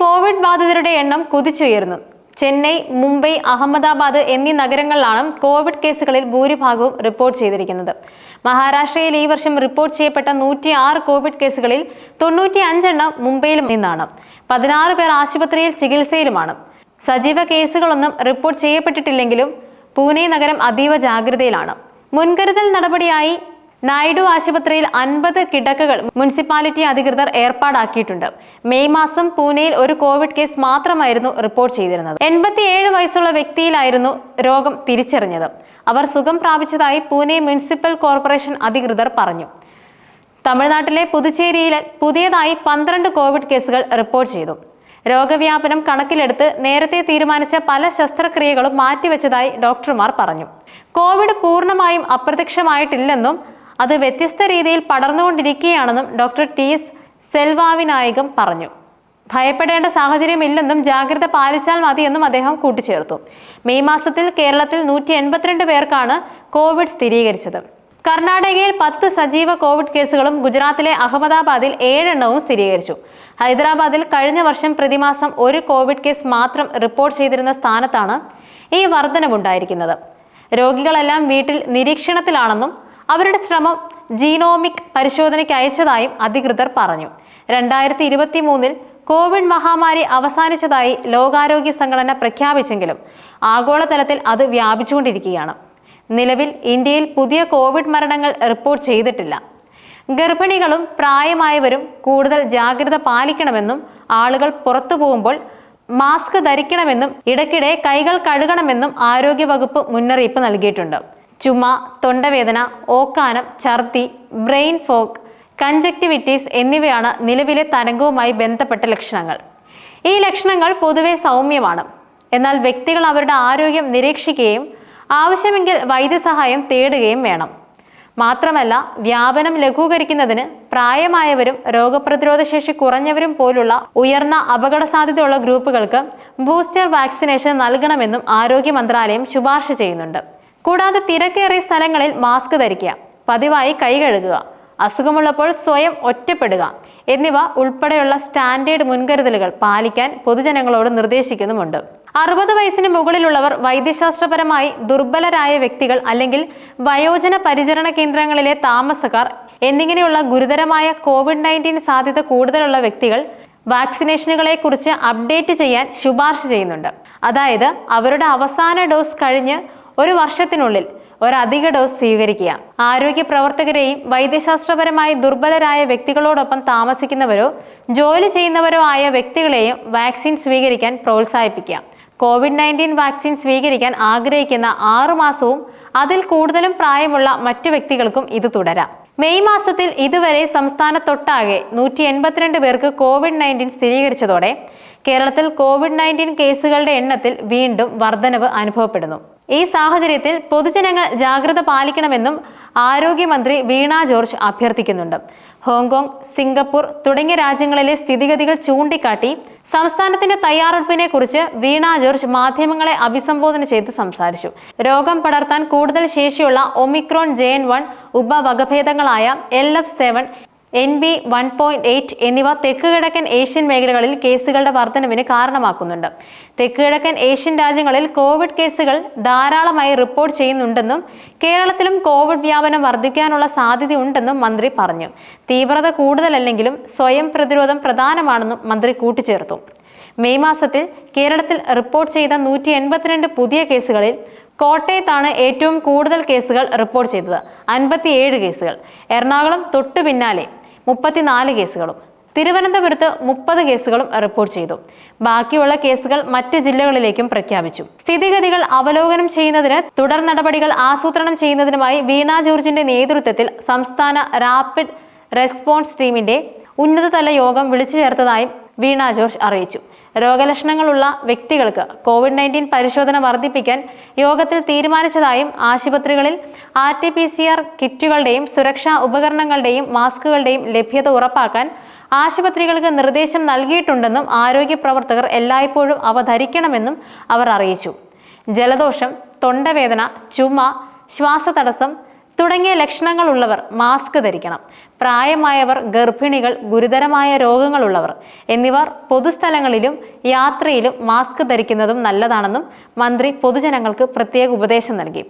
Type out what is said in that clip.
Covid ബാധിതരുടെ എണ്ണം കുതിച്ചുയരുന്നു. ചെന്നൈ മുംബൈ അഹമ്മദാബാദ് എന്നീ നഗരങ്ങളിലാണ് കോവിഡ് കേസുകളിൽ ഭൂരിഭാഗവും റിപ്പോർട്ട് ചെയ്തിരിക്കുന്നത്. മഹാരാഷ്ട്രയിൽ ഈ വർഷം റിപ്പോർട്ട് ചെയ്യപ്പെട്ട നൂറ്റി ആറ് കോവിഡ് കേസുകളിൽ തൊണ്ണൂറ്റി അഞ്ചെണ്ണം മുംബൈയിൽ നിന്നാണ്. പതിനാറ് പേർ ആശുപത്രിയിൽ ചികിത്സയിലുമാണ്. സജീവ കേസുകളൊന്നും റിപ്പോർട്ട് ചെയ്യപ്പെട്ടിട്ടില്ലെങ്കിലും പൂനെ നഗരം അതീവ ജാഗ്രതയിലാണ്. മുൻകരുതൽ നടപടിയായി നായിഡു ആശുപത്രിയിൽ അൻപത് കിടക്കകൾ മുനിസിപ്പാലിറ്റി അധികൃതർ ഏർപ്പാടാക്കിയിട്ടുണ്ട്. മെയ് മാസം പൂനെയിൽ ഒരു കോവിഡ് കേസ് മാത്രമായിരുന്നു റിപ്പോർട്ട് ചെയ്തിരുന്നത്. എൺപത്തിയേഴ് വയസ്സുള്ള വ്യക്തിയിലായിരുന്നു രോഗം തിരിച്ചറിഞ്ഞത്. അവർ സുഖം പ്രാപിച്ചതായി പൂനെ മുനിസിപ്പൽ കോർപ്പറേഷൻ അധികൃതർ പറഞ്ഞു. തമിഴ്നാട്ടിലെ പുതുച്ചേരിയിൽ പുതിയതായി പന്ത്രണ്ട് കോവിഡ് കേസുകൾ റിപ്പോർട്ട് ചെയ്തു. രോഗവ്യാപനം കണക്കിലെടുത്ത് നേരത്തെ തീരുമാനിച്ച പല ശസ്ത്രക്രിയകളും മാറ്റിവെച്ചതായി ഡോക്ടർമാർ പറഞ്ഞു. കോവിഡ് പൂർണമായും അപ്രത്യക്ഷമായിട്ടില്ലെന്നും അത് വ്യത്യസ്ത രീതിയിൽ പടർന്നുകൊണ്ടിരിക്കുകയാണെന്നും ഡോക്ടർ ടി എസ് സെൽവാവിനായകം പറഞ്ഞു. ഭയപ്പെടേണ്ട സാഹചര്യമില്ലെന്നും ജാഗ്രത പാലിച്ചാൽ മതിയെന്നും അദ്ദേഹം കൂട്ടിച്ചേർത്തു. മെയ് മാസത്തിൽ കേരളത്തിൽ നൂറ്റി എൺപത്തിരണ്ട് പേർക്കാണ് കോവിഡ് സ്ഥിരീകരിച്ചത്. കർണാടകയിൽ പത്ത് സജീവ കോവിഡ് കേസുകളും ഗുജറാത്തിലെ അഹമ്മദാബാദിൽ ഏഴെണ്ണവും സ്ഥിരീകരിച്ചു. ഹൈദരാബാദിൽ കഴിഞ്ഞ വർഷം പ്രതിമാസം ഒരു കോവിഡ് കേസ് മാത്രം റിപ്പോർട്ട് ചെയ്തിരുന്ന സ്ഥാനത്താണ് ഈ വർധനവുണ്ടായിരിക്കുന്നത്. രോഗികളെല്ലാം വീട്ടിൽ നിരീക്ഷണത്തിലാണെന്നും അവരുടെ ശ്രമം ജീനോമിക് പരിശോധനയ്ക്ക് അയച്ചതായും അധികൃതർ പറഞ്ഞു. രണ്ടായിരത്തി ഇരുപത്തി മൂന്നിൽ കോവിഡ് മഹാമാരി അവസാനിച്ചതായി ലോകാരോഗ്യ സംഘടന പ്രഖ്യാപിച്ചെങ്കിലും ആഗോളതലത്തിൽ അത് വ്യാപിച്ചുകൊണ്ടിരിക്കുകയാണ്. നിലവിൽ ഇന്ത്യയിൽ പുതിയ കോവിഡ് മരണങ്ങൾ റിപ്പോർട്ട് ചെയ്തിട്ടില്ല. ഗർഭിണികളും പ്രായമായവരും കൂടുതൽ ജാഗ്രത പാലിക്കണമെന്നും ആളുകൾ പുറത്തു പോകുമ്പോൾ മാസ്ക് ധരിക്കണമെന്നും ഇടയ്ക്കിടെ കൈകൾ കഴുകണമെന്നും ആരോഗ്യവകുപ്പ് മുന്നറിയിപ്പ് നൽകിയിട്ടുണ്ട്. ചുമ തൊണ്ടവേദന ഓക്കാനം ഛർദി ബ്രെയിൻ ഫോക്ക് കഞ്ചക്ടിവിറ്റീസ് എന്നിവയാണ് നിലവിലെ തരംഗവുമായി ബന്ധപ്പെട്ട ലക്ഷണങ്ങൾ. ഈ ലക്ഷണങ്ങൾ പൊതുവെ സൗമ്യമാണ്. എന്നാൽ വ്യക്തികൾ അവരുടെ ആരോഗ്യം നിരീക്ഷിക്കുകയും ആവശ്യമെങ്കിൽ വൈദ്യസഹായം തേടുകയും വേണം. മാത്രമല്ല വ്യാപനം ലഘൂകരിക്കുന്നതിന് പ്രായമായവരും രോഗപ്രതിരോധ ശേഷി കുറഞ്ഞവരും പോലുള്ള ഉയർന്ന അപകട സാധ്യതയുള്ള ഗ്രൂപ്പുകൾക്ക് ബൂസ്റ്റർ വാക്സിനേഷൻ നൽകണമെന്നും ആരോഗ്യ മന്ത്രാലയം ശുപാർശ ചെയ്യുന്നുണ്ട്. കൂടാതെ തിരക്കേറിയ സ്ഥലങ്ങളിൽ മാസ്ക് ധരിക്കുക പതിവായി കൈ കഴുകുക അസുഖമുള്ളപ്പോൾ സ്വയം ഒറ്റപ്പെടുക എന്നിവ ഉൾപ്പെടെയുള്ള സ്റ്റാൻഡേർഡ് മുൻകരുതലുകൾ പാലിക്കാൻ പൊതുജനങ്ങളോട് നിർദ്ദേശിക്കുന്നുമുണ്ട്. അറുപത് വയസ്സിന് മുകളിലുള്ളവർ വൈദ്യശാസ്ത്രപരമായി ദുർബലരായ വ്യക്തികൾ അല്ലെങ്കിൽ വയോജന പരിചരണ കേന്ദ്രങ്ങളിലെ താമസക്കാർ എന്നിങ്ങനെയുള്ള ഗുരുതരമായ കോവിഡ് നയന്റീൻ സാധ്യത കൂടുതലുള്ള വ്യക്തികൾ വാക്സിനേഷനുകളെ കുറിച്ച് അപ്ഡേറ്റ് ചെയ്യാൻ ശുപാർശ ചെയ്യുന്നുണ്ട്. അതായത് അവരുടെ അവസാന ഡോസ് കഴിഞ്ഞ് ഒരു വർഷത്തിനുള്ളിൽ ഒരധിക ഡോസ് സ്വീകരിക്കുക. ആരോഗ്യ പ്രവർത്തകരെയും വൈദ്യശാസ്ത്രപരമായി ദുർബലരായ വ്യക്തികളോടൊപ്പം താമസിക്കുന്നവരോ ജോലി ചെയ്യുന്നവരോ ആയ വ്യക്തികളെയും വാക്സിൻ സ്വീകരിക്കാൻ പ്രോത്സാഹിപ്പിക്കുക. കോവിഡ് നയന്റീൻ വാക്സിൻ സ്വീകരിക്കാൻ ആഗ്രഹിക്കുന്ന ആറു മാസവും അതിൽ കൂടുതലും പ്രായമുള്ള മറ്റു വ്യക്തികൾക്കും ഇത് തുടരാം. മെയ് മാസത്തിൽ ഇതുവരെ സംസ്ഥാനത്തൊട്ടാകെ നൂറ്റി എൺപത്തിരണ്ട് പേർക്ക് കോവിഡ് നയന്റീൻ സ്ഥിരീകരിച്ചതോടെ കേരളത്തിൽ കോവിഡ് നയന്റീൻ കേസുകളുടെ എണ്ണത്തിൽ വീണ്ടും വർധനവ് അനുഭവപ്പെടുന്നു. ഈ സാഹചര്യത്തിൽ പൊതുജനങ്ങൾ ജാഗ്രത പാലിക്കണമെന്നും ആരോഗ്യമന്ത്രി വീണ ജോർജ് അഭ്യർത്ഥിക്കുന്നുണ്ട്. ഹോങ്കോങ് സിംഗപ്പൂർ തുടങ്ങിയ രാജ്യങ്ങളിലെ സ്ഥിതിഗതികൾ ചൂണ്ടിക്കാട്ടി സംസ്ഥാനത്തിന്റെ തയ്യാറെടുപ്പിനെ കുറിച്ച് വീണ ജോർജ് മാധ്യമങ്ങളെ അഭിസംബോധന ചെയ്ത് സംസാരിച്ചു. രോഗം പടർത്താൻ കൂടുതൽ ശേഷിയുള്ള Omicron J N one ഉപവകഭേദങ്ങളായ L F seven N B one point eight എന്നിവ തെക്ക് കിഴക്കൻ ഏഷ്യൻ മേഖലകളിൽ കേസുകളുടെ വർധനവിന് കാരണമാക്കുന്നുണ്ട്. തെക്ക് കിഴക്കൻ ഏഷ്യൻ രാജ്യങ്ങളിൽ കോവിഡ് കേസുകൾ ധാരാളമായി റിപ്പോർട്ട് ചെയ്യുന്നുണ്ടെന്നും കേരളത്തിലും കോവിഡ് വ്യാപനം വർദ്ധിക്കാനുള്ള സാധ്യതയുണ്ടെന്നും മന്ത്രി പറഞ്ഞു. തീവ്രത കൂടുതലല്ലെങ്കിലും സ്വയം പ്രതിരോധം പ്രധാനമാണെന്നും മന്ത്രി കൂട്ടിച്ചേർത്തു. മെയ് മാസത്തിൽ കേരളത്തിൽ റിപ്പോർട്ട് ചെയ്ത നൂറ്റി എൺപത്തിരണ്ട് പുതിയ കേസുകളിൽ കോട്ടയത്താണ് ഏറ്റവും കൂടുതൽ കേസുകൾ റിപ്പോർട്ട് ചെയ്തത് അൻപത്തിയേഴ് കേസുകൾ. എറണാകുളം തൊട്ടു പിന്നാലെ മുപ്പത്തിനാല് കേസുകളും. തിരുവനന്തപുരത്ത് മുപ്പത് കേസുകളും റിപ്പോർട്ട് ചെയ്തു. ബാക്കിയുള്ള കേസുകൾ മറ്റ് ജില്ലകളിലേക്കും പ്രഖ്യാപിച്ചു. സ്ഥിതിഗതികൾ അവലോകനം ചെയ്യുന്നതിന് തുടർ നടപടികൾ ആസൂത്രണം ചെയ്യുന്നതിനുമായി വീണ ജോർജിന്റെ നേതൃത്വത്തിൽ സംസ്ഥാന റാപ്പിഡ് റെസ്പോൺസ് ടീമിന്റെ ഉന്നതതല യോഗം വിളിച്ചു ചേർത്തതായും വീണ ജോർജ് അറിയിച്ചു. രോഗലക്ഷണങ്ങളുള്ള വ്യക്തികൾക്ക് കോവിഡ് നയന്റീൻ പരിശോധന വർദ്ധിപ്പിക്കാൻ യോഗത്തിൽ തീരുമാനിച്ചതായും ആശുപത്രികളിൽ R T P C R കിറ്റുകളുടെയും സുരക്ഷാ ഉപകരണങ്ങളുടെയും മാസ്കുകളുടെയും ലഭ്യത ഉറപ്പാക്കാൻ ആശുപത്രികൾക്ക് നിർദ്ദേശം നൽകിയിട്ടുണ്ടെന്നും ആരോഗ്യ പ്രവർത്തകർ എല്ലായ്പ്പോഴും അവ ധരിക്കണമെന്നും അവർ അറിയിച്ചു. ജലദോഷം തൊണ്ടവേദന ചുമ ശ്വാസതടസ്സം തുടങ്ങിയ ലക്ഷണങ്ങളുള്ളവർ മാസ്ക് ധരിക്കണം. പ്രായമായവർ ഗർഭിണികൾ ഗുരുതരമായ രോഗങ്ങളുള്ളവർ എന്നിവർ പൊതുസ്ഥലങ്ങളിലും യാത്രയിലും മാസ്ക് ധരിക്കുന്നതും നല്ലതാണെന്നും മന്ത്രി പൊതുജനങ്ങൾക്ക് പ്രത്യേക ഉപദേശം നൽകി.